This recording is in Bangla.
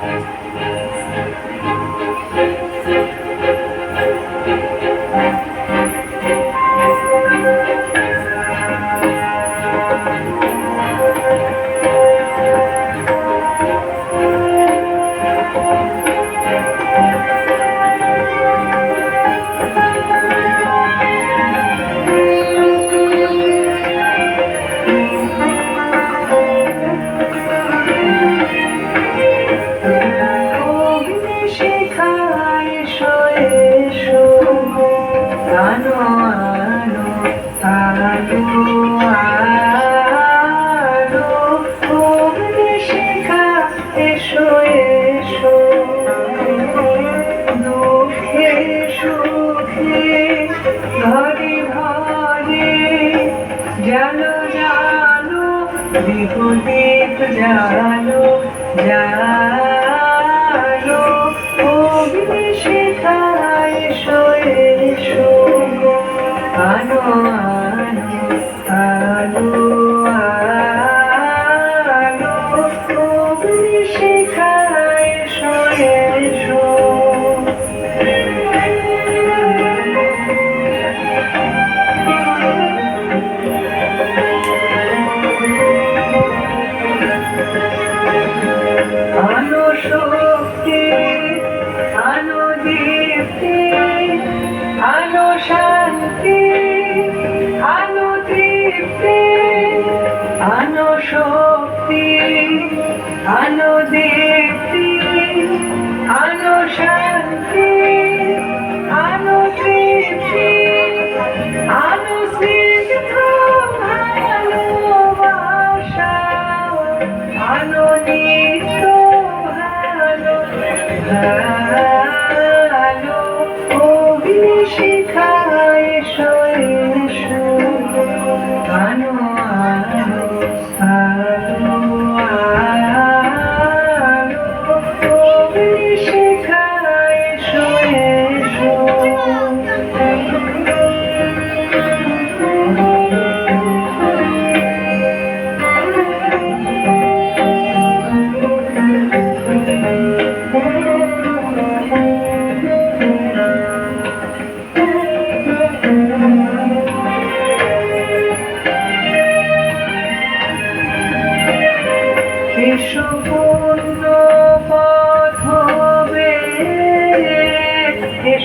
শেখায় জানো বিপদীপ জানো জানো অগ্নি শেখায় এসো এসো আনো আনো আলো আলো অগ্নি শেখায় এসো এসো আলো শক্তি আলো দীপ্তি শান্তি শক্তি আনো Thank. 生说过。